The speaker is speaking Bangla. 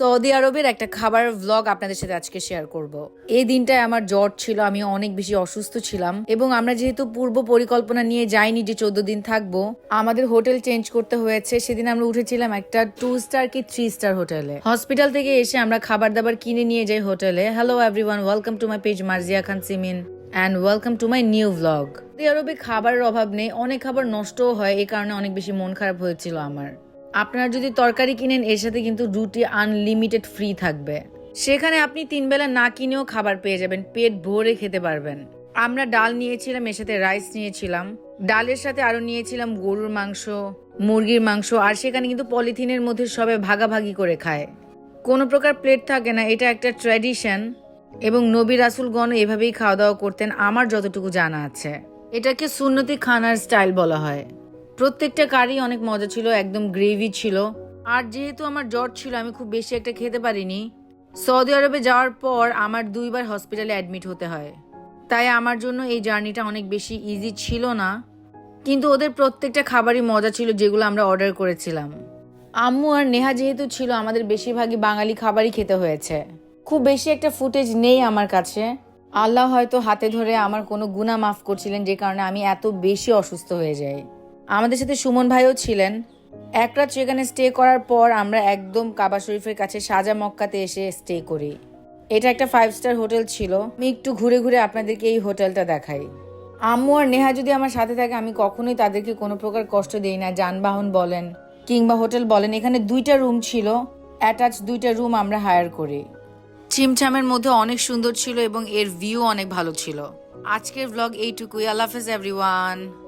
সৌদি আরবের একটা খাবার ভ্লগ আপনাদের সাথে আজকে শেয়ার করব। এই দিনটায় আমার জ্বর ছিল, আমি অনেক বেশি অসুস্থ ছিলাম এবং আমরা যেহেতু পূর্ব পরিকল্পনা নিয়ে যাইনি যে চোদ্দ দিন থাকব, আমাদের হোটেল চেঞ্জ করতে হয়েছে। সেদিন আমরা উঠেছিলাম একটা টু স্টার কি থ্রি স্টার হোটেলে। হসপিটাল থেকে এসে আমরা খাবার দাবার কিনে নিয়ে যাই হোটেলে। Hello everyone welcome to my page Marzia Khan Simin and welcome to my new vlog Saudi আরবে খাবারের অভাব নেই, অনেক খাবার নষ্টও হয়, এই কারণে অনেক বেশি মন খারাপ হয়েছিল আমার। আপনারা যদি তরকারি কিনেন, এর সাথে কিন্তু রুটি আনলিমিটেড ফ্রি থাকবে। সেখানে আপনি তিন বেলা না কিনেও খাবার পেয়ে যাবেন, পেট ভরে খেতে পারবেন। আমরা ডাল নিয়েছিলাম, এর সাথে রাইস নিয়েছিলাম। ডালের সাথে আরও নিয়েছিলাম গরুর মাংস, মুরগির মাংস, আর সেখানে কিন্তু পলিথিনের মধ্যে সবে ভাগাভাগি করে খায়। কোনো প্রকার প্লেট থাকে না, এটা একটা ট্র্যাডিশন এবং নবী রাসুলগণ এভাবেই খাওয়া দাওয়া করতেন, আমার যতটুকু জানা আছে। এটাকে সুন্নতি খানার স্টাইল বলা হয়। প্রত্যেকটা কারি অনেক মজা ছিল, একদম গ্রেভি ছিল। আর যেহেতু আমার জ্বর ছিল, আমি খুব বেশি একটা খেতে পারিনি। সৌদি আরবে যাওয়ার পর আমার দুইবার হসপিটালে অ্যাডমিট হতে হয়। তাই আমার জন্য এই জার্নিটা অনেক বেশি ইজি ছিল না। কিন্তু ওদের প্রত্যেকটা খাবারই মজা ছিল যেগুলো আমরা অর্ডার করেছিলাম। আম্মু আর নেহা যেহেতু ছিল, আমাদের বেশিরভাগই বাঙালি খাবারই খেতে হয়েছে। খুব বেশি একটা ফুটেজ নেই আমার কাছে। আল্লাহ হয়তো হাতে ধরে আমার কোনো গুণা মাফ করছিলেন, যে কারণে আমি এত বেশি অসুস্থ হয়ে যাই। আমাদের সাথে সুমন ভাইও ছিলেন। এক রাত সেখানে স্টে করার পর আমরা একদম কাবা শরীফের কাছে সাজা মক্কাতে এসে স্টে করি। এটা একটা ফাইভ স্টার হোটেল ছিল। আমি একটু ঘুরে ঘুরে আপনাদেরকে এই হোটেলটা দেখাই। আম্মু আর নেহা যদি আমার সাথে থাকে, আমি কখনোই তাদেরকে কোনো প্রকার কষ্ট দিই না, যানবাহন বলেন কিংবা হোটেল বলেন। এখানে দুইটা রুম ছিল অ্যাটাচ দুইটা রুম আমরা হায়ার করি। চিমচামের মধ্যে অনেক সুন্দর ছিল এবং এর ভিউ অনেক ভালো ছিল। আজকের ভ্লগ এইটুকুই। আল্লাহ হাফেজ এভরিওয়ান